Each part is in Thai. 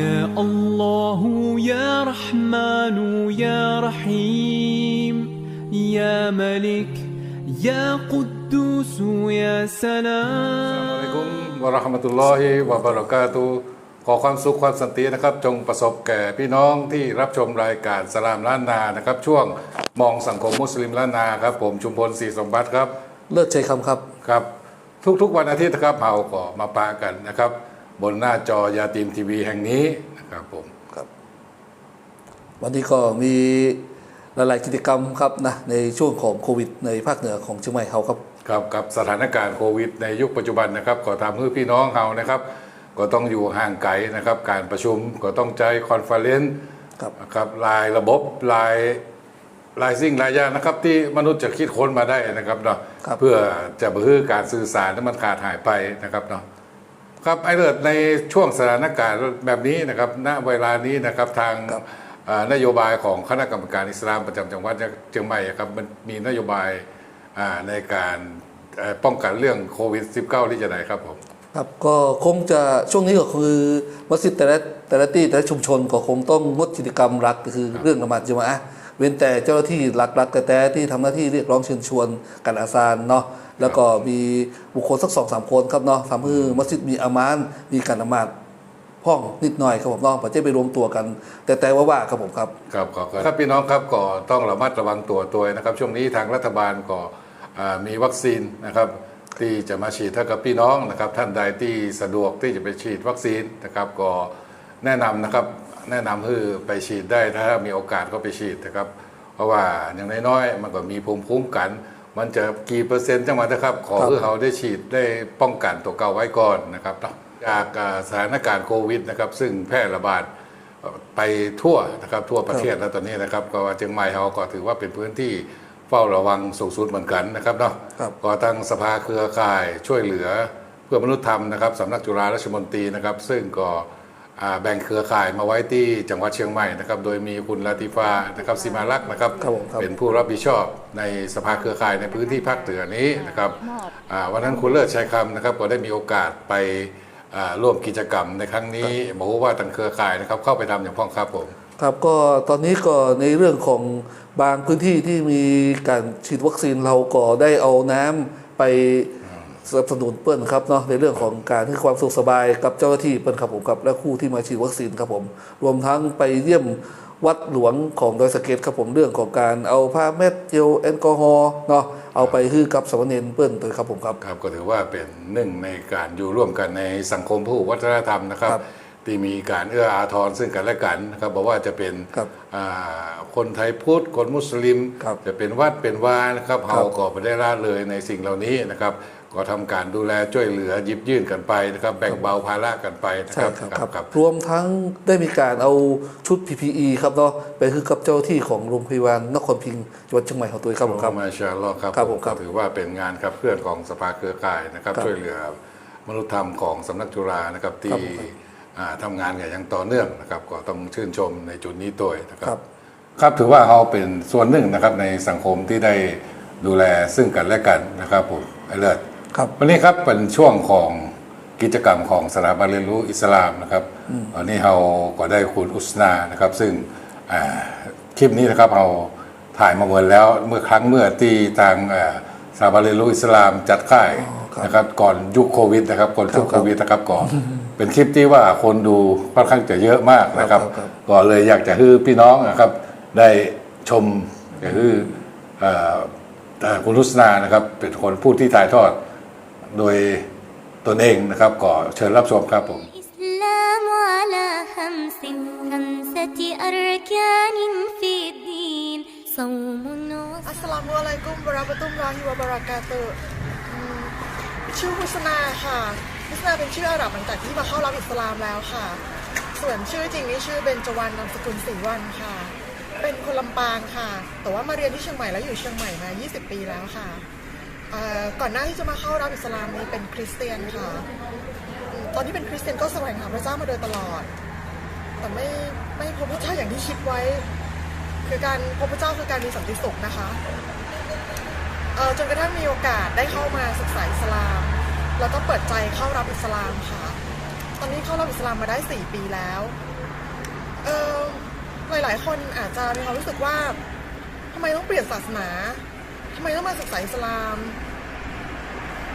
يا الله يا رحمن يا رحيم يا ملك يا قدوس يا อัสลามุอะลัยกุ سلام มวะเราะห์มะตุลลอฮิวะบะเราะกาตุฮ์ขอความสุขความสันตินะครับ จงประสบแก่พี่น้องที่รับชมรายการสลามล้านนานะครับ ช่วงมองสังคมมุสลิมล้านนาครับ ผมชุมพลศรีสมบัติครับ เลิศชัยคำครับ ครับ ทุกๆวันอาทิตย์นะครับเราก็มาปากันนะครับ บนหน้าจอยาตีมทีวีแห่งนี้นะครับผมวันนี้ก็มีหลายๆกิจกรรมครับนะในช่วงของโควิด ในภาคเหนือของเชียงใหม่เขาครับครับกับสถานการณ์โควิด ในยุคปัจจุบันนะครับก็ทำให้พี่น้องเรานะครับ ก็ต้องอยู่ห่างไกลนะครับ การประชุมก็ต้องใจคอนเฟอเรนซ์ครับนะครับลายระบบลายลายสิ่งหลายอย่างนะครับ ที่มนุษย์จะคิดค้นมาได้นะครับเนาะครับเพื่อจะเพื่อการสื่อสารที่มันขาดหายไปนะครับเนาะ ครับไอเลิศในช่วงสถานการณ์แบบนี้นะครับณเวลานี้นะครับทางอ่านโยบายของคณะกรรมการอิสลามประจำจังหวัดเชียงใหม่ครับมันมีนโยบายอ่าในการเอ่อป้องกันเรื่องโควิด -19 ที่จะไหนครับผมครับก็คงจะช่วงนี้ก็คือมัสยิดแต่ละแต่ละที่แต่ละชุมชนก็คงต้องงดกิจกรรมหลักก็คือเรื่องละหมาดจุมอะห์เว้นแต่เจ้าหน้าที่หลักๆแต่แต่ที่ทำหน้าที่เรียกร้องเชิญชวนกันอาซานเนาะ แล้วก็มีบุคคลสักสองสามคนครับเนาะทำให้มัสยิดมีอามานมีการละหมาดพ่องนิดหน่อยครับผมเนาะประเทศไปรวมตัวกัน แต่แต่ว่าว่าครับผมครับครับขอบคุณครับพี่น้องครับก็ต้องระมัดระวังตัวตัวนะครับ ช่วงนี้ทางรัฐบาลก็มีวัคซีนนะครับที่จะมาฉีดให้กับพี่น้องนะครับ ท่านใดที่สะดวกที่จะไปฉีดวัคซีนนะครับ ก็แนะนำนะครับแนะนำให้ไปฉีดได้ถ้ามีโอกาสก็ไปฉีดนะครับ เพราะว่าอย่างน้อยๆมันก็มีภูมิคุ้มกัน มันจะกี่เปอร์เซ็นต์จังหวัดนะครับ ขอครับเพื่อเขาได้ฉีดได้ป้องกันตัวเก่าไว้ก่อนนะครับเนาะจากอ่าสถานการณ์โควิดนะครับ ซึ่งแพร่ระบาดไปทั่วนะครับทั่วประเทศแล้วตอนนี้นะครับก็ว่าเชียงใหม่เราก็ถือว่าเป็นพื้นที่เฝ้าระวังสูงสุดเหมือนกันนะครับเนาะครับก็ตั้งสภาเครือข่ายช่วยเหลือเพื่อมนุษยธรรมนะครับสำนักจุฬาราชมนตรีนะครับ ซึ่งก็อ่า แบ่งเครือข่ายมาไว้ที่จังหวัดเชียงใหม่นะครับ โดยมีคุณลาติฟานะครับสิมาลักษณ์นะครับครับผมครับ เป็นผู้รับผิดชอบในสภาเครือข่ายในพื้นที่ภาคเหนือนี้นะครับอ่าวันนั้นคุณเลิศชัยคำนะครับก็ได้มีโอกาสไปอ่าร่วมกิจกรรมในครั้งนี้บอกว่าทางเครือข่ายนะครับเข้าไปทำอย่างพ้องครับผมครับก็ตอนนี้ก็ในเรื่องของบางพื้นที่ที่มีการฉีดวัคซีนเราก็ได้เอาน้ำไป สนับสนุนเปิ้ลครับเนาะในเรื่องของการให้ความสุขสบายกับเจ้าหน้าที่เปิ้ลครับผมกับและคู่ที่มาฉีดวัคซีนครับผม รวมทั้งไปเยี่ยมวัดหลวงของดอยสะเก็ดครับผมเรื่องของการเอาผ้าเม็ดเจลแอลกอฮอล์เนาะเอาไปฮื้อกับสามเณรเปิ้ลตัวครับผมครับ ครับก็ถือว่าเป็นหนึ่งในการอยู่ร่วมกันในสังคมผู้วัฒนธรรมนะครับครับที่มีการเอื้ออาทรซึ่งกันและกันนะครับบอกว่าจะเป็นครับอ่าคนไทยพุทธคนมุสลิมครับจะเป็นวัดเป็นวานะครับครับเฮาก็ไม่ได้ละเลยในสิ่งเหล่านี้นะครับ ก็ทำการดูแลช่วยเหลือหยิบยื่นกันไปนะครับแบ่งเบาภาระกันไปนะใช่ครับครับครับครับรวมทั้งได้มีการเอาชุด PPE ครับเนาะไปคือกับเจ้าหน้าที่ของโรงพยาบาลนครพิงค์จังหวัดเชียงใหม่ของตัวเองครับผมครับมาชาอัลลอฮ์ครับครับผมครับก็ถือว่าเป็นงานขับเคลื่อนของสภาเครือข่ายนะครับครับช่วยเหลือมนุษยธรรมของสำนักจุฬานะครับครัที่บผมครับอ่าทำงานกันอย่างต่อเนื่องนะครับก็ต้องชื่นชมในจุดนี้ด้วยนะคครัรับบครับถือว่าเราเป็นส่วนหนึ่งนะครับในสังคมที่ได้ดูแลซึ่งกันและกันนะครับผมไอเลิศ ครับ วันนี้ครับเป็นช่วงของกิจกรรมของสถาบันเรียนรู้อิสลามนะครับวันนี้เราก็ได้คุณอุสนานะครับ ซึ่งอ่าคลิปนี้นะครับเราถ่ายมาเมื่อแล้วเมื่อครั้งเมื่อที่ทางอ่าสถาบันเรียนรู้อิสลามจัดค่ายครับนะครับก่อนยุคโควิดนะครับก่อนยุคครับโควิดนะครับก่อนเป็นคลิปที่ว่าคนดูค่อนข้างจะเยอะมากนะครับครับครับก็เลยอยากจะให้พี่น้องนะครับ ได้ชมก็คือเอ่อเอ่อคุณรุษนานะครับ เป็นคนพูดที่ถ่ายทอด โดยตนเองนะครับก็เชิญรับชมครับผม الإسلام على خمس خمسة أركان في الدين صوم وصلاة อัสสลามุอะลัยกุมวะเราะห์มะตุลลอฮิวะบะเราะกาตุฮ์อืมชื่อฮุสนาค่ะฮุสนาเป็นชื่ออาหรับหลังจากที่มาเข้ารับอิสลามแล้วค่ะ ส่วนชื่อจริงนี่ชื่อเบญจวรรณนามสกุลศรีวันค่ะ เป็นคนลำปางค่ะ แต่ว่ามาเรียนที่เชียงใหม่แล้วอยู่เชียงใหม่มา 20 ปีแล้วค่ะเอ่อ ก่อนหน้าที่จะมาเข้ารับอิสลามนี้เป็นคริสเตียนค่ะ ตอนที่เป็นคริสเตียนก็แสวงหาพระเจ้ามาโดยตลอด แต่ไม่ไม่พบพระเจ้าอย่างที่คิดไว้ คือการพบพระเจ้าคือการมีสันติสุขนะคะเออจนกระทั่งมีโอกาสได้เข้ามาศึกษาอิสลาม แล้วก็เปิดใจเข้ารับอิสลามค่ะ ตอนนี้เข้ารับอิสลามมาได้ 4 ปีแล้วเออหลายๆคนอาจจะมีความรู้สึกว่าทำไมต้องเปลี่ยนศาสนา ทำไมต้องมาศึกษาอิสลาม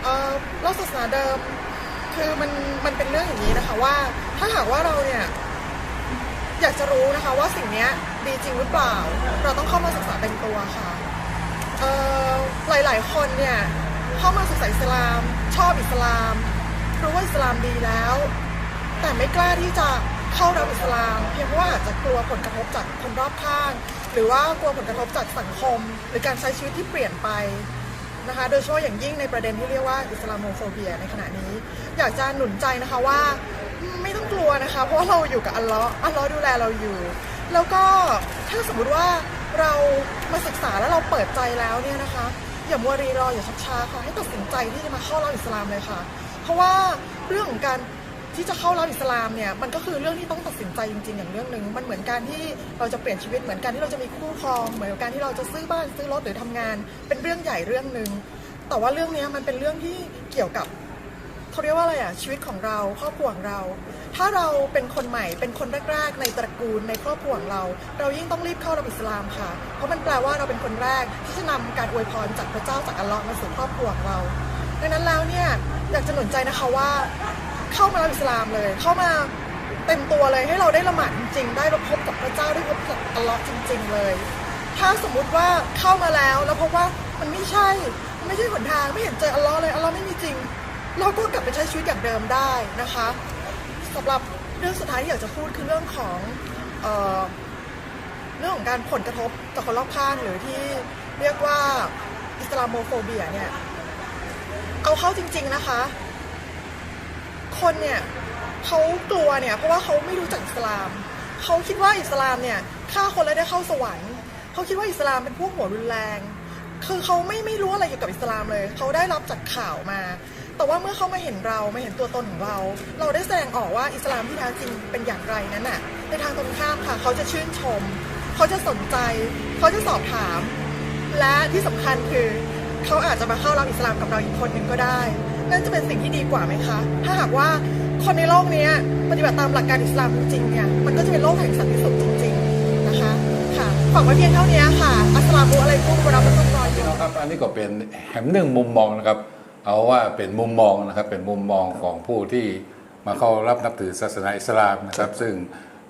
เออแล้วศาสนาเดิม คือมันมันเป็นเรื่องอย่างนี้นะคะว่า ถ้าหากว่าเราเนี่ยอยากจะรู้นะคะว่าสิ่งนี้ดีจริงหรือเปล่า เราต้องเข้ามาศึกษาเต็มตัวค่ะเอ่อหลายๆ คนเนี่ยเข้ามาศึกษาอิสลาม ชอบอิสลามรู้ว่าอิสลามดีแล้ว แต่ไม่กล้าที่จะเข้ารับอิสลาม เพียงเพราะว่าอาจจะกลัวผลกระทบจากคนรอบข้าง หรือว่ากลัวผลกระทบจากสังคม หรือการใช้ชีวิตที่เปลี่ยนไปนะคะ โดยเฉพาะอย่างยิ่งในประเด็นที่เรียกว่าอิสลามโมโฟเบียในขณะนี้ อยากจะหนุนใจนะคะว่าไม่ต้องกลัวนะคะ เพราะเราอยู่กับอัลลาะห์อัลลาะห์ดูแลเราอยู่ แล้วก็ถ้าสมมุติว่าเรามาศึกษาแล้วเราเปิดใจแล้วเนี่ยนะคะ อย่ามัวรีรออย่าชักช้าค่ะให้ตัดสินใจที่จะมาเข้ารับอิสลามเลยค่ะ เพราะว่าเรื่องของการ ที่จะเข้ารับอิสลามเนี่ยมันก็คือเรื่องที่ต้องตัดสินใจจริงๆอย่างเรื่องหนึ่งมันเหมือนการที่เราจะเปลี่ยนชีวิตเหมือนการที่เราจะมีคู่ครอง เหมือนกับการที่เราจะซื้อบ้านซื้อรถหรือทำงาน เป็นเรื่องใหญ่เรื่องหนึ่งแต่ว่าเรื่องนี้มันเป็นเรื่องที่เกี่ยวกับเขาเรียกว่าอะไรอะชีวิตของเราครอบครัวของเรา ถ้าเราเป็นคนใหม่เป็นคนแรกๆในตระกูลในครอบครัวของเรา เรายิ่งต้องรีบเข้ารับอิสลามค่ะ เพราะมันแปลว่าเราเป็นคนแรกที่จะนำการอวยพรจากพระเจ้าจากอัลลอฮ์มาสู่ครอบครัวของเราดังนั้นแล้วเนี่ยอยากจะหนุนใจนะคะว่า เข้ามาอิสลามเลย เข้ามาเต็มตัวเลยให้เราได้ละหมาดจริง ๆ ได้พบกับพระเจ้าได้พบกับอัลลอฮ์จริง ๆ เลย ถ้าสมมุติว่าเข้ามาแล้วแล้วพบว่ามันไม่ใช่ไม่ใช่หนทางไม่เห็นเจออัลลอฮ์เลยอัลลอฮ์ไม่มีจริง เราก็กลับไปใช้ชีวิตอย่างเดิมได้นะคะสำหรับเรื่องสุดท้ายที่อยากจะพูดคือเรื่องของเออเรื่องของการผลกระทบจากคนรอบข้างหรือที่เรียกว่าอิสลามโมโฟเบียเนี่ยเอาเข้าจริง ๆนะคะ คนเนี่ยเขากลัวเนี่ยเพราะว่าเขาไม่รู้จักอิสลาม เขาคิดว่าอิสลามเนี่ยฆ่าคนแล้วได้เข้าสวรรค์เขาคิดว่าอิสลามเป็นพวกหัวรุนแรง คือเขาไม่ไม่รู้อะไรเกี่ยวกับอิสลามเลย เขาได้รับจากข่าวมา แต่ว่าเมื่อเขามาเห็นเรามาเห็นตัวตนของเรา เราได้แสดงออกว่าอิสลามที่แท้จริงเป็นอย่างไรนั้นน่ะในทางตรงข้ามค่ะ เขาจะชื่นชม เขาจะสนใจ เขาจะสอบถาม และที่สำคัญคือ เขาอาจจะมาเข้ารับอิสลามกับเราอีกคนหนึ่งก็ได้ นั่นจะเป็นสิ่งที่ดีกว่าไหมคะ ถ้าหากว่าคนในโลกเนี้ยปฏิบัติตามหลักการอิสลามจริงๆเนี่ย มันก็จะเป็นโลกแห่งสันติสุขจริง ๆ นะคะ ค่ะฝากไว้เพียงเท่านี้ค่ะ อัสสลามุอะลัยกุมวะเราะมะตุลลอฮิพี่น้องครับ อันนี้ก็เป็นแหมหนึ่งมุมมองนะครับ เอาว่าเป็นมุมมองนะครับ เป็นมุมมองของผู้ที่มาเข้ารับนับถือศาสนาอิสลามนะครับ ซึ่ง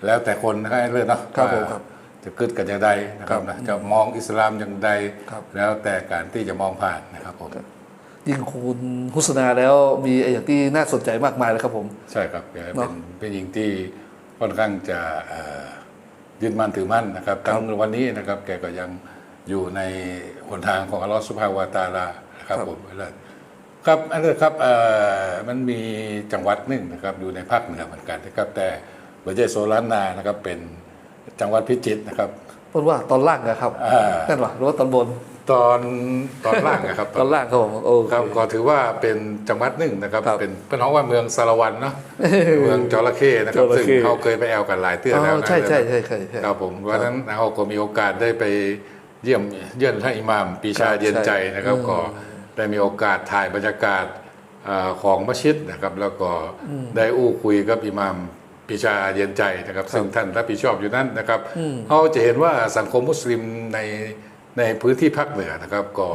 แล้วแต่คนนะครับเรื่องเนาะครับผมว่าครับจะกึดกันอย่างใดนะครับนะจะมองอิสลามอย่างใดครับแล้วแต่การที่จะมองผ่านนะครับผม ยิ่งคุณฮุสนาแล้วมีอย่างที่น่าสนใจมากมายเลยครับผม ใช่ครับแกเนเป็อะนเป็นหญิงที่ค่อนข้างจะเอ่อยึดมั่นถือมั่นนะครับ ทั้งวันนี้นะครับแกก็ยังอยู่ในหนทางของอัลลอฮฺสุบฮาวะตะอาลานะครับครับผมแล้วครับอันนี้ครับเอ่อมันมีจังหวัดหนึ่งนะครับอยู่ในภาคเหนือเหมือนกันนะครับ แต่ไม่ใช่โซลานนานะครับเป็นจังหวัดพิจิตรนะครับเพราะว่าตอนล่างนะครับอ่านั่นหรอหรือว่าตอนบน ตอนตอนล่างนะครับ ตอนล่างครับผมโอเคครับก็ถือว่าเป็นจังหวัดหนึ่งนะครับครับเป็นเป็นห้องว่าเมืองสารวันเนาะเมืองจระเข้นะครับจระเข้ซึ่งเขาเคยไปแอลกันหลายเตื้อแล้วอ๋อนะใช่ใช่ใช่ใช่ใช่ครับผมวันนั้นเราก็มีโอกาสได้ไปเยี่ยมเยี่ยนท่านอิหม่ามปีชาครับเย็นใจนะครับใช่ก็ได้มีโอกาสถ่ายบรรยากาศอ่าของมัสยิดนะครับ แล้วก็ได้อู้คุยกับอิหม่ามปีชาเย็นใจนะครับ ซึ่งท่านรับผิดชอบอยู่นั่นนะครับเขาจะเห็นว่าสังคมมุสลิมใน ในพื้นที่ภาคเหนือนะครับ ก็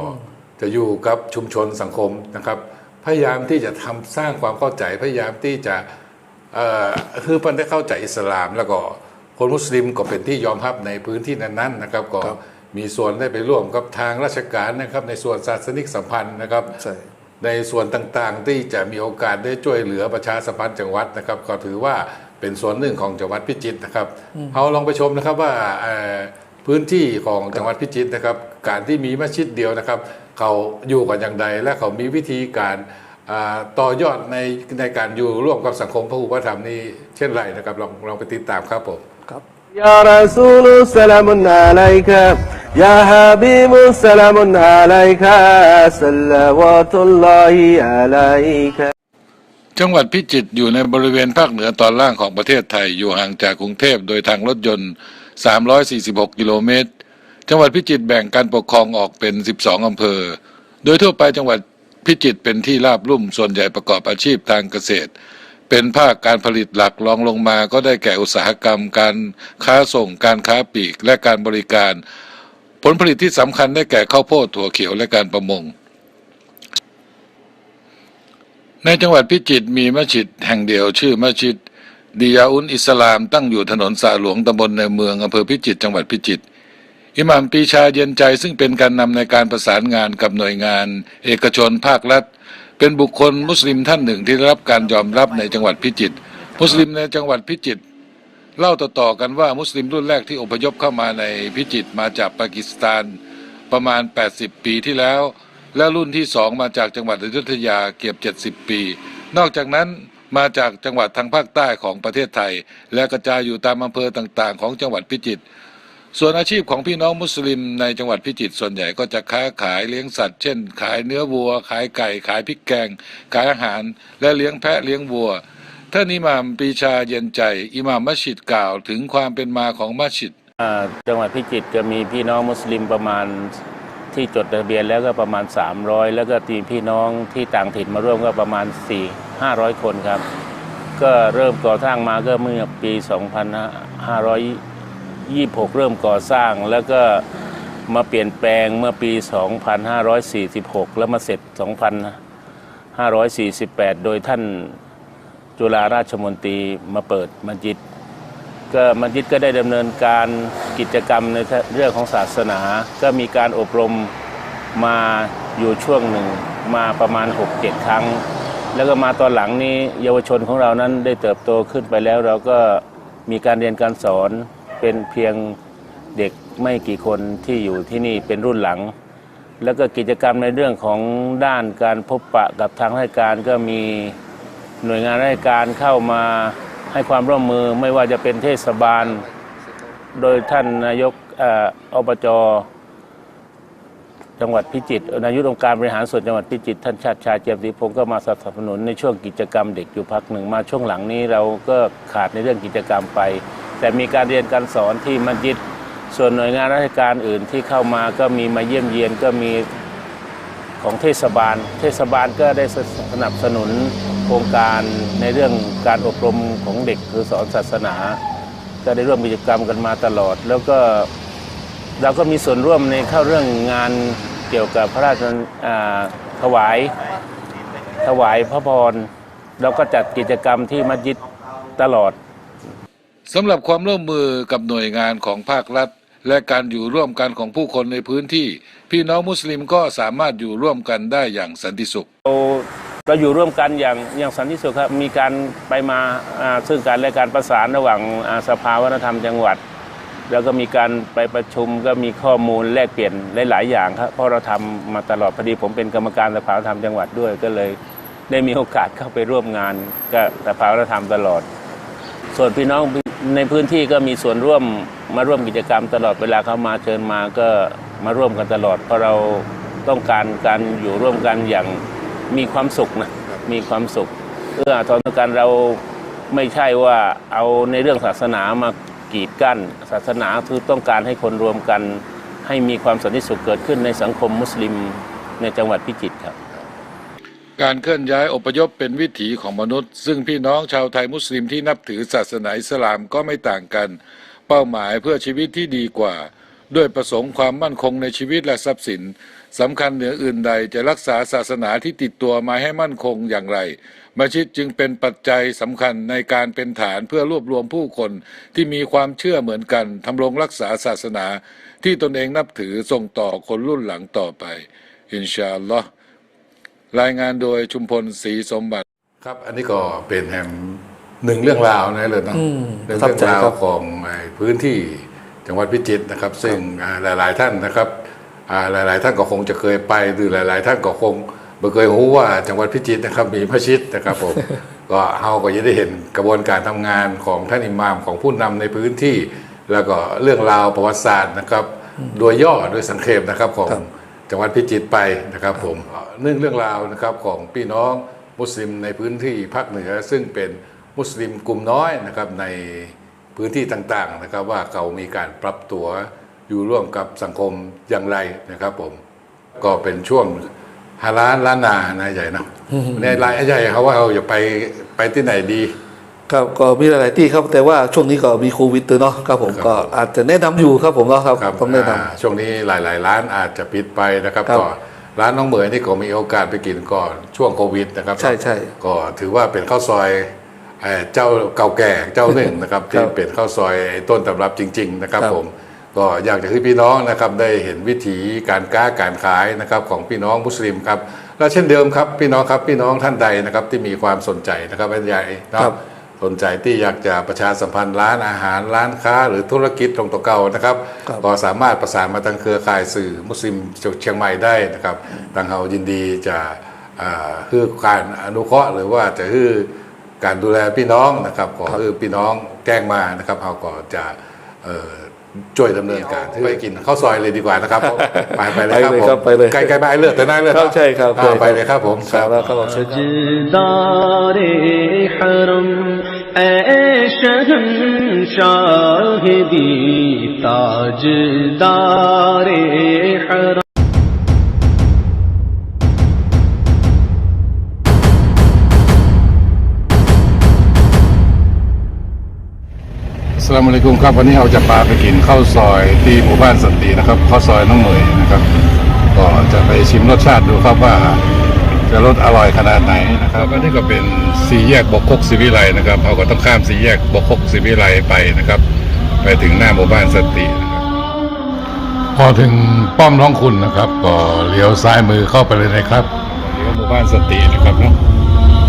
จะอยู่กับชุมชนสังคมนะครับ พยายามที่จะทำสร้างความเข้าใจพยายามที่จะเอ่อคือมันได้เข้าใจอิสลาม แล้วก็คนมุสลิมก็เป็นที่ยอมรับในพื้นที่นั้นๆนะครับก็ครับมีส่วนได้ไปร่วมกับทางราชการนะครับ ในส่วนศาสนิกสัมพันธ์นะครับใช่ในส่วนต่างๆ ที่จะมีโอกาสได้ช่วยเหลือประชาสัมพันธ์จังหวัดนะครับ ก็ถือว่าเป็นส่วนหนึ่งของจังหวัดพิจิตรนะครับเราลองไปชมนะครับว่าเอ่อ พื้นที่ของจังหวัดพิจิตรนะครับ การที่มีมัสยิดเดียวนะครับ เขาอยู่กันอย่างใด และเขามีวิธีการต่อยอดในในการอยู่ร่วมกับสังคมพระอุปธรรมนี้เช่นไรนะครับลองลองไปติดตามครับผมครับยาราซูลุสลามุนอะลัยกะยาฮาบิมุสลามุนอะลัยคะสัลลาวะตุลลอฮิอะลัยกะจังหวัดพิจิตรอยู่ในบริเวณภาคเหนือตอนล่างของประเทศไทยอยู่ห่างจากกรุงเทพโดยทางรถยนต์ 346 กิโลเมตร จังหวัดพิจิตรแบ่งการปกครองออกเป็น 12 อำเภอ โดยทั่วไปจังหวัดพิจิตรเป็นที่ราบลุ่มส่วนใหญ่ประกอบอาชีพทางเกษตร เป็นภาคการผลิตหลักรองลงมาก็ได้แก่อุตสาหกรรม การค้าส่ง การค้าปลีก และการบริการ ผลผลิตที่สำคัญได้แก่ข้าวโพดถั่วเขียวและการประมง ในจังหวัดพิจิตรมีมัสยิดแห่งเดียวชื่อมัสยิด ดิยาอุนอิสลามตั้งอยู่ถนนสาหลวงตำบลในเมืองอำเภอพิจิตรจังหวัดพิจิตรอิหม่ามปีชาเย็นใจซึ่งเป็นการนำในการประสานงานกับหน่วยงาน เอกชนภาครัฐ เป็นบุคคลมุสลิมท่านหนึ่งที่ได้รับการยอมรับในจังหวัดพิจิตรมุสลิมในจังหวัดพิจิตรเล่าต่อๆกันว่ามุสลิมรุ่นแรกที่อพยพเข้ามาในพิจิตรมาจากปากีสถานประมาณ 80 ปีที่แล้ว และรุ่นที่สองมาจากจังหวัดอยุธยาเกือบ70 ปี นอกจากนั้น มาจากจังหวัดทางภาคใต้ของประเทศไทย และกระจายอยู่ตามอำเภอต่างๆ ของจังหวัดพิจิตรส่วนอาชีพของพี่น้องมุสลิมในจังหวัดพิจิตรส่วนใหญ่ก็จะค้าขายเลี้ยงสัตว์ เช่น ขายเนื้อวัว ขายไก่ ขายพริกแกง ขายอาหาร และเลี้ยงแพะเลี้ยงวัวท่านอิหม่ามปีชาเย็นใจ อิหม่ามมัสยิดกล่าวถึงความเป็นมาของมัสยิดจังหวัดพิจิตรจะมีพี่น้องมุสลิมประมาณ ที่จดทะเบียนแล้วก็ประมาณ 300 แล้วก็มีมพี่น้องที่ต่างถิ่นมาร่วมก็ประมาณ 4 500 คนครับ ก็เริ่มก่อสร้างมาก็เมื่อปี 2526 เริ่มก่อสร้างแล้วก็มาเปลี่ยนแปลงเมื่อปี 2546 แล้วมาเสร็จ 2548 โดยท่านจุฬาราชมนตรีมาเปิดมัสยิด ก็มัสยิดก็ได้ดำเนินการกิจกรรมในเรื่องของศาสนา ก็มีการอบรมมาอยู่ช่วงหนึ่งมาประมาณ 6-7 ครั้ง แล้วก็มาตอนหลังนี้เยาวชนของเรานั้นได้เติบโตขึ้นไปแล้ว เราก็มีการเรียนการสอนเป็นเพียงเด็กไม่กี่คนที่อยู่ที่นี่เป็นรุ่นหลัง แล้วก็กิจกรรมในเรื่องของด้านการพบปะกับทางราชการก็มีหน่วยงานราชการเข้ามา ให้ความร่วมมือไม่ว่าจะเป็นเทศบาล โดยท่านนายกเอ่ออบจจังหวัดพิจิตรนายกองค์การบริหารส่วนจังหวัดพิจิตรท่านชาติชายเจียมศรีพงศ์ก็มาสนับสนุนในช่วงกิจกรรมเด็กอยู่พักหนึ่งมาช่วงหลังนี้เราก็ขาดในเรื่องกิจกรรมไป แต่มีการเรียนการสอนที่มัสยิดส่วนหน่วยงานราชการอื่นที่เข้ามาก็มีมาเยี่ยมเยียนก็มี ของเทศบาล เทศบาลก็ได้สนับสนุนโครงการในเรื่องการอบรมของเด็กคือสอนศาสนา ก็ได้ร่วมกิจกรรมกันมาตลอด แล้วก็เราก็มีส่วนร่วมในเข้าเรื่องงานเกี่ยวกับพระราชถวาย ถวายพระพรเราก็จัดกิจกรรมที่มัสยิดตลอดสำหรับความร่วมมือกับหน่วยงานของภาครัฐ และการอยู่ร่วมกันของผู้คนในพื้นที่ พี่น้องมุสลิมก็สามารถอยู่ร่วมกันได้อย่างสันติสุข เราเราอยู่ร่วมกันอย่างอย่างสันติสุขครับมีการไปมาอ่าซึ่งการและการประสานระหว่างอ่าสภาวัฒนธรรมจังหวัด แล้วก็มีการไปประชุมก็มีข้อมูลแลกเปลี่ยนหลาย ๆ อย่างครับเพราะเราทำมาตลอดพอดีผมเป็นกรรมการสภาวัฒนธรรมจังหวัดด้วยก็เลย ได้มีโอกาสเข้าไปร่วมงานกับสภาวัฒนธรรมตลอด ส่วนพี่น้อง ในพื้นที่ก็มีส่วนร่วมมาร่วมกิจกรรมตลอดเวลาเขามาเชิญมาก็มาร่วมกันตลอด เพราะเราต้องการการอยู่ร่วมกันอย่างมีความสุขนะมีความสุขเอื้ออาทรต่อกันเราไม่ใช่ว่าเอาในเรื่องศาสนามากีดกั้น ศาสนาคือต้องการให้คนรวมกัน ให้มีความสันติสุขเกิดขึ้นในสังคมมุสลิมในจังหวัดพิจิตรครับ การเคลื่อนย้ายอพยพเป็นวิถีของมนุษย์ ซึ่งพี่น้องชาวไทยมุสลิมที่นับถือศาสนาอิสลามก็ไม่ต่างกัน เป้าหมายเพื่อชีวิตที่ดีกว่า ด้วยประสงค์ความมั่นคงในชีวิตและทรัพย์สินสำคัญเหนืออื่นใดจะรักษาศาสนาที่ติดตัวมาให้มั่นคงอย่างไรมัสยิดจึงเป็นปัจจัยสำคัญในการเป็นฐานเพื่อรวบรวมผู้คนที่มีความเชื่อเหมือนกันทำรงรักษาศาสนาที่ตนเองนับถือส่งต่อคนรุ่นหลังต่อไป อินชาอัลลอฮ์ รายงานโดยชุมพลศรีสมบัติ ครับ อันนี้ก็เป็นแห่งหนึ่งเรื่องราวนะเลยเนาะอืมเป็นประทับเรื่องใจราวครับของไอ้พื้นที่จังหวัดพิจิตรนะครับ ซึ่งอ่าหลาย ๆ ท่านนะครับอ่าหลาย ๆ ท่านก็คงจะเคยไปหรือหลาย ๆ ท่านก็คงไม่เคยรู้ว่าจังหวัดพิจิตรนะครับมีมัสยิดนะครับผมก็เฮาก็จะได้เห็นกระบวนการทำงานของท่านอิหม่ามของผู้นำในพื้นที่ แล้วก็เรื่องราวประวัติศาสตร์นะครับ โดยย่อโดยสังเขปนะครับของครับ จังหวัดพิจิตรไปนะครับผมเรื่องเรื่องราวนะครับของพี่น้องมุสลิมในพื้นที่ภาคเหนือ ซึ่งเป็นมุสลิมกลุ่มน้อยนะครับในพื้นที่ต่างๆนะครับว่าเขามีการปรับตัวอยู่ร่วมกับสังคมอย่างไรนะครับผมก็เป็นช่วงหาร้านร้านนานายใหญ่เนาะในรายใหญ่เขาว่าเราอย่าไปไปที่ไหนดี ครับก็มีหลายๆที่ครับแต่ว่าช่วงนี้ก็มีโควิดด้วยเนาะครับผมครับก็อาจจะแนะนำอยู่ครับผมเนาะครับครับต้องแนะนาช่วงนี้หลาย ๆ ร้านอาจจะปิดไปนะครับครับก็ร้านน้องเหมยนี่ก็มีโอกาสไปกินก่อนช่วงโควิดนะครับใช่ใช่ก็ถือว่าเป็นข้าวซอยเอ่อเจ้าเก่าแก่เจ้าหนึ่งนะครับครัที่บเป็นข้าวซอยต้นตำรับจริง ๆ นะครับครับผมก็อยากจะให้พี่น้องนะครับได้เห็นวิถีการค้าการขายนะครับของพี่น้องมุสลิมครับและเช่นเดิมครับพี่น้องครับพี่น้องท่านใดนะครับที่มีความสนใจนะครับเป็นใหญ่เนาะครับ สนใจที่อยากจะประชาสัมพันธ์ร้านอาหารร้านค้า หรือธุรกิจตรงตัวเก่านะครับครับก็สามารถประสานมาทางเครือข่ายสื่อมุสลิมเชียงใหม่ได้นะครับทางเรายินดีจะอ่าคือการอนุเคราะห์หรือว่าจะคือการดูแลพี่น้องนะครับขอคือพี่น้องแจ้งมานะครับเราก็จะเอ่อช่วยดำเนินการไปกินข้าวซอยเลยดีกว่านะครับไปไปเลยครับไปเลยผมครับไปเลยใกล้ใกล้บ้านเลือดแต่หน้าเลือดครับใช่ครับอ่าไปเลยครับผมำครับแล้วก็บอกเชิญ शहन शाहिदी ताजदारे हरा สลามุลัยกุครับวันนี้เราจะพาไปกินข้าวซอยที่หมู่บ้านสันตินะครับข้าวซอยน้องเหมยนะครับ ก็จะไปชิมรสชาติดูครับว่า จะรสอร่อยขนาดไหนนะครับอันนี้ก็เป็นสี่แยกบกคกศิวิไลนะครับเราก็ต้องข้ามสี่แยกบกคกศิวิไลไปนะครับ ไปถึงหน้าหมู่บ้านสันตินะครับพอถึงป้อมน้องคุณนะครับ ก็เลี้ยวซ้ายมือเข้าไปเลยนะครับเลี้ยวหมู่บ้านสันตินะครับเนาะ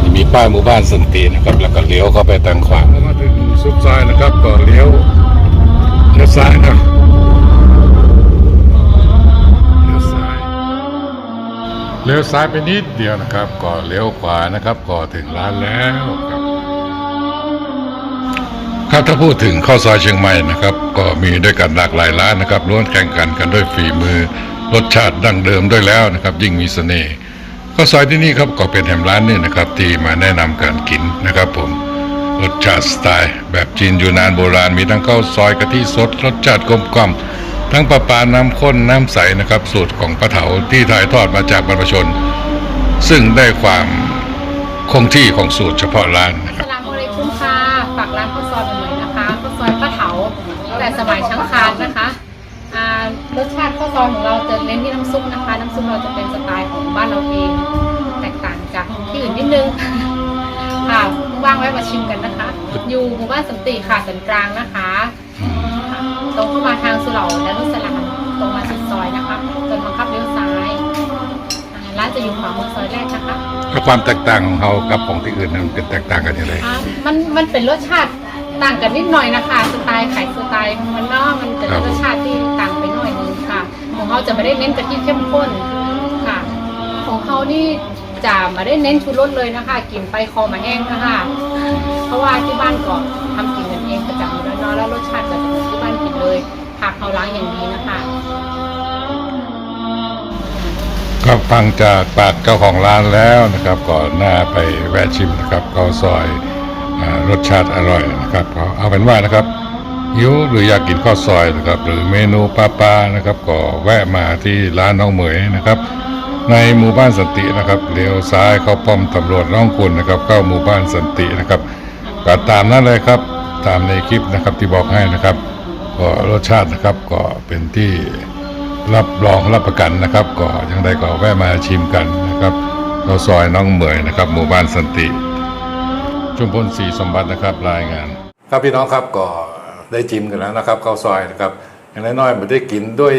นี่มีป้ายหมู่บ้านสันตินะครับ แล้วก็เลี้ยวเข้าไปทางขวามาถึงสุดซอยนะครับ ก็เลี้ยวเลี้ยวซ้ายนะ เลี้ยวซ้ายไปนิดเดียวนะครับก็เลี้ยวขวานะครับก็ถึงร้านแล้วครับครับถ้าพูดถึงข้าวซอยเชียงใหม่นะครับ ก็มีด้วยกันหลากหลายร้านนะครับล้วนแข่งกันกันด้วยฝีมือรสชาติดั้งเดิมด้วยแล้วนะครับ ยิ่งมีเสน่ห์ข้าวซอยที่นี่ครับก็เป็นแห่งร้านนึงนะครับที่มาแนะนำการกินนะครับ ผมรสชาติสไตล์ แบบจีนยูนานโบราณมีทั้งข้าวซอยกะทิสดรสชาติกลมกล่อม ทั้งปลาปาน้ำข้นน้ำใสนะครับ สูตรของป้าเถาที่ถ่ายทอดมาจากบรรพชน ซึ่งได้ความคงที่ของสูตรเฉพาะร้านนะครับ สลามอะลัยกุมค่ะฝากร้านข้าวซอยใหม่ๆนะคะข้าวซอยป้าเถาแต่สมัยช้างคานนะคะอ่ารสชาติข้าวซอยของเราจะเน้นที่น้ำซุปนะคะ น้ำซุปเราจะเป็นสไตล์ของบ้านเราเองแตกต่างจากที่อื่นนิดนึงค่ะว่างไว้มาชิมกันนะคะ อยู่หมู่บ้านสันติค่ะสันกลางนะคะ ตรงเข้ามาทางสุเหร่าและรุสลามตรงมาสุดซอยนะคะจนบังคับเลี้ยวซ้ายอ่าร้านจะอยู่ขวามือซอยแรกนะคะ แล้วความแตกต่างของเขากับของที่อื่นนั้นเป็นแตกต่างกันอย่างไรอะมันมันเป็นรสชาติต่างกันนิดหน่อยนะคะสไตล์ขายสไตล์ของมันเนาะมันจะครับรสชาติที่ต่างไปหน่อยนึงค่ะของเขาจะไม่ได้เน้นกะทิเข้มข้นค่ะ ของเขานี่จะไม่ได้เน้นชูรสเลยนะคะกินไปคอมาแห้งนะคะเพราะว่าที่บ้านก็ทำกินกันเอง ประจำอยู่แล้วเนาะแล้วรสชาติก็จะเหมือนที่บ้านกินเลยผักเขาล้างอย่างดีนะคะก็ฟังจากปากเจ้าของร้านแล้วนะครับก่อนหน้าไปแวะชิมนะครับข้าวซอยอรสชาติอร่อยนะครับเอาเป็นว่านะครับหิวหรืออยากกินข้าวซอยนะครับ หรือเมนูปลาปลานะครับก็แวะมาที่ร้านน้องเหมยนะครับ ในหมู่บ้านสันตินะครับเลี้ยวซ้ายเข้าป้อมตำรวจน้องคุณนะครับ เข้าหมู่บ้านสันตินะครับก็ตามนั้นเลยครับ ตามในคลิปนะครับที่บอกให้นะครับก็รสชาตินะครับก็เป็นที่รับรองรับประกันนะครับก็ยังไงก็แวะมาชิมกันนะครับข้าวซอยน้องเหมยนะครับ หมู่บ้านสันติ ชุมพลศรีสมบัตินะครับรายงาน ครับพี่น้องครับก็ได้จิมกันแล้วนะครับข้าวซอยนะครับอย่างน้อยๆไม่ได้กินด้วย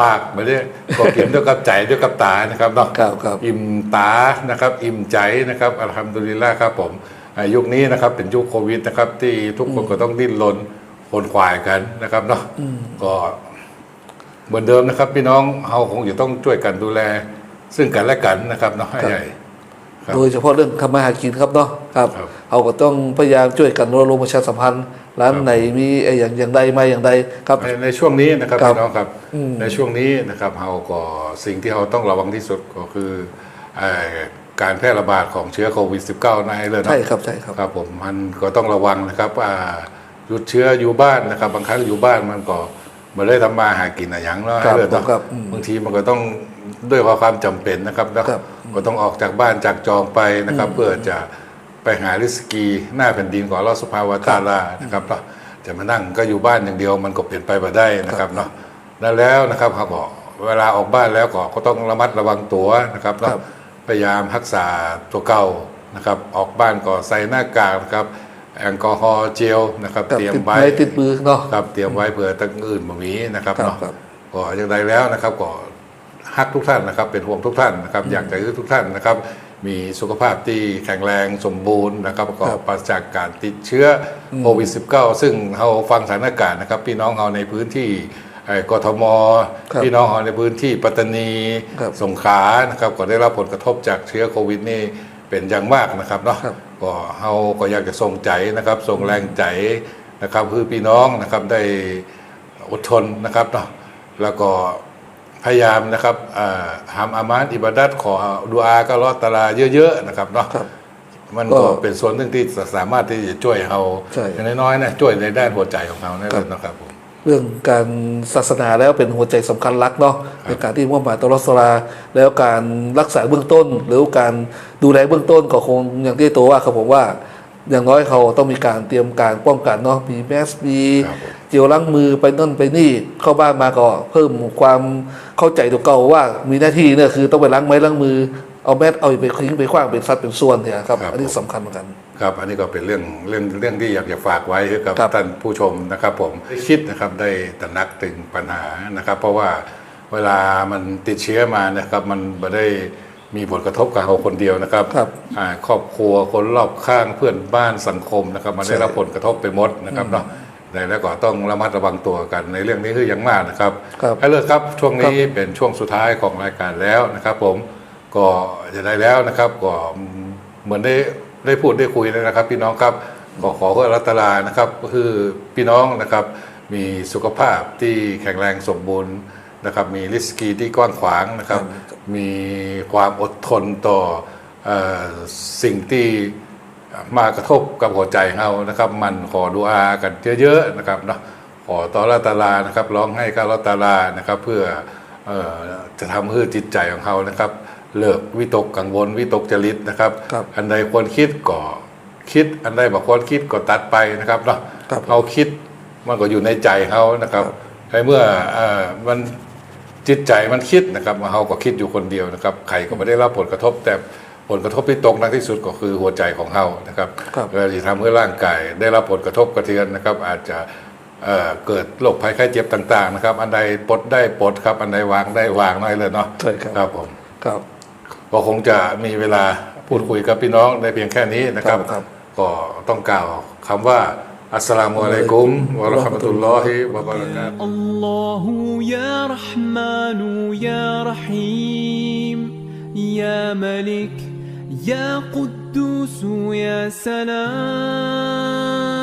ปากไม่ได้ก็กินด้วยกับใจด้วยกับตานะครับเนาะครับครับอิ่มตานะครับ อิ่มใจนะครับอัลฮัมดุลิลละครับผมอ่า ยุคนี้นะครับเป็นยุคโควิดนะครับ ที่ทุกคนก็ต้องดิ้นรนคนควายกันนะครับเนาะก็เหมือนเดิมนะครับ พี่น้องเฮาคงจะต้องช่วยกันดูแล ซึ่งกันและกันนะครับเนาะให้ครับใหญ่ครับโดยเฉพาะเรื่องทำมาหากินครับเนาะครับครับเราก็ต้องพยายามช่วยกันรณรงค์ประชาสัมพันธ์ร้านไหนมีไอ้อย่างอย่างใดมาอย่างใดครับในในช่วงนี้นะครับครับพี่น้องครับอืมในช่วงนี้นะครับเฮาก็สิ่งที่เราต้องระวังที่สุดก็คือเอ่อ การแพร่ระบาดของเชื้อโควิด -19 ในเลยเนาะใช่ครับใช่ครับครับผมมันก็ต้องระวังนะครับว่าหยุดเชื้ออยู่บ้านนะครับ บางครั้งอยู่บ้านมันก็มาได้ทำมาหากินอะไรอย่างเนาะครับเลือดเนาะครับอืมบางทีมันก็ต้องด้วยความจำเป็นนะครับเนาะครับก็ต้องออกจากบ้านจากจองไปนะครับ เพื่อจะไปหาริสกีหน้าแผ่นดินของอัลลอฮฺสุภาวะตะอาลานะครับเนาะจะมานั่งก็อยู่บ้านอย่างเดียวมันก็เปลี่ยนไปบ่ได้นะครับเนาะนั่นแล้วนะครับเขาก็เวลาออกบ้านแล้วก็ก็ต้องระมัดระวังตัวนะครับเนาะครับ พยายามรักษาตัวเก่านะครับ ออกบ้านก็ใส่หน้ากากนะครับแอลกอฮอล์เจลนะครับกับเตรียมติดไว้ไม้ติดมือเนาะครับเตรียมไว้เผื่อตั้งอื่นมามีนะครับครับเนาะครับก็อย่างไรแล้วนะครับก็ฮักทุกท่านนะครับ เป็นห่วงทุกท่านนะครับ อยากจะให้ทุกท่านนะครับ มีสุขภาพที่แข็งแรงสมบูรณ์นะครับก็ปราศจากการติดเชื้ออโควิด -19 ซึ่งเราฟังสถานการณ์นะครับ พี่น้องเราในพื้นที่เอ่อ กทมครับพี่น้องเราในพื้นที่ปัตตานีครับสงขลานะครับก็ได้รับผลกระทบจากเชื้อโควิดนี่เป็นอย่างมากนะครับเนาะครับ ก็เราก็อยากจะส่งใจนะครับส่งแรงใจนะครับคือพี่น้องนะครับได้อดทนนะครับเนาะแล้วก็พยายามนะครับอ่าทำอามาตอิบาดัตขอดูอาก็รอดตาลาเยอะๆนะครับเนาะ ครับ มันก็ก็เป็นส่วนหนึ่งที่สามารถที่จะช่วยเราใช่อย่างน้อยๆนะช่วยในด้านหัวใจของเรานั่นครัแหบละนะครับผม เรื่องการศาสนาแล้วเป็นหัวใจสำคัญหลักเนาะในการที่มุฮัมมัดอัลลอฮฺสลาแล้วการรักษาเบื้องต้น หรือการดูแลเบื้องต้นก็คงอย่างที่ตัวว่าครับผมว่า อย่างน้อยเขาต้องมีการเตรียมการป้องกันเนาะมีแมสมีครับผมเจลล้างมือไปนั่นไปนี่เข้าบ้านมาก็เพิ่มความเข้าใจตัวเก่าว่ามีหน้าที่เนี่ยคือต้องไปล้างไม้ล้างมือเอาแมสเอาไปทิ้งไปขว้างเป็นสัดเป็นส่วนเนี่ยครับอันนี้สำคัญเหมือนกัน ครับอันนี้ก็เป็นเรื่องเรื่องเรื่องที่อยากจะฝากไว้ให้กับครับ ท่านผู้ชมนะครับ ผมได้คิดนะครับได้ตระหนักถึงปัญหานะครับ เพราะว่าเวลามันติดเชื้อมานะครับ มันไม่ได้มีผลกระทบกับเราคนเดียวนะครับครับอ่าครอบครัวคนรอบข้างเพื่อนบ้านสังคมนะครับ มันได้ใช่รับผลกระทบไปหมดนะครับเนาะแต่แล้วก็ต้องระมัดระวังตัวกันในเรื่องนี้คืออย่างมากนะครับครับให้เลิกครับช่วงนี้เป็นช่วงสุดท้ายของรายการแล้วนะครับ ผมก็จะได้แล้วนะครับก็เหมือนได้ ได้พูดได้คุยแล้วนะครับ พี่น้องครับขอขอเพื่อรัตลานะครับก็คือพี่น้องนะครับมีสุขภาพที่แข็งแรงสมบูรณ์นะครับมีริสกีที่กว้างขวางนะครับ มีความอดทนต่อเออสิ่งที่มากระทบกับหัวใจเรานะครับ มันขอดูอากันเยอะๆนะครับเนาะขอต่อละตาลานะครับร้องให้ก้าละตาลานะครับ เพื่อเออจะทำให้จิตใจของเขานะครับ เลิกวิตกกังวลวิตกจริตนะครับครับ อันใดควรคิดก็คิด อันใดบอกควรคิดก็ตัดไปนะครับเนาะครับเขาคิดมันก็อยู่ในใจเขานะครับในเมื่อเอ่อมันจิตใจมันคิดนะครับเขาก็คิดอยู่คนเดียวนะครับใครก็ไม่ได้รับผลกระทบ แต่ผลกระทบที่ตกหนักที่สุดก็คือหัวใจของเขานะครับครับเวลาที่ทำให้ร่างกายได้รับผลกระทบกระเทือนนะครับ อาจจะเอ่อเกิดโรคภัยไข้เจ็บต่าง ๆ นะครับ อันใดปลดได้ปลดครับ อันใดวางได้วางน้อยเลยเนาะใช่ครับครับผมครับ ก็คงจะมีเวลาพูดคุยกับพี่น้องได้เพียงแค่นี้นะครับ ครับ ก็ต้องกล่าวคำว่า อัสสลามุอะลัยกุมวะเราะห์มะตุลลอฮิวะบะเราะกาตุฮ์ الله يا رحمن يا رحيم يا ملك يا قدوس يا سلام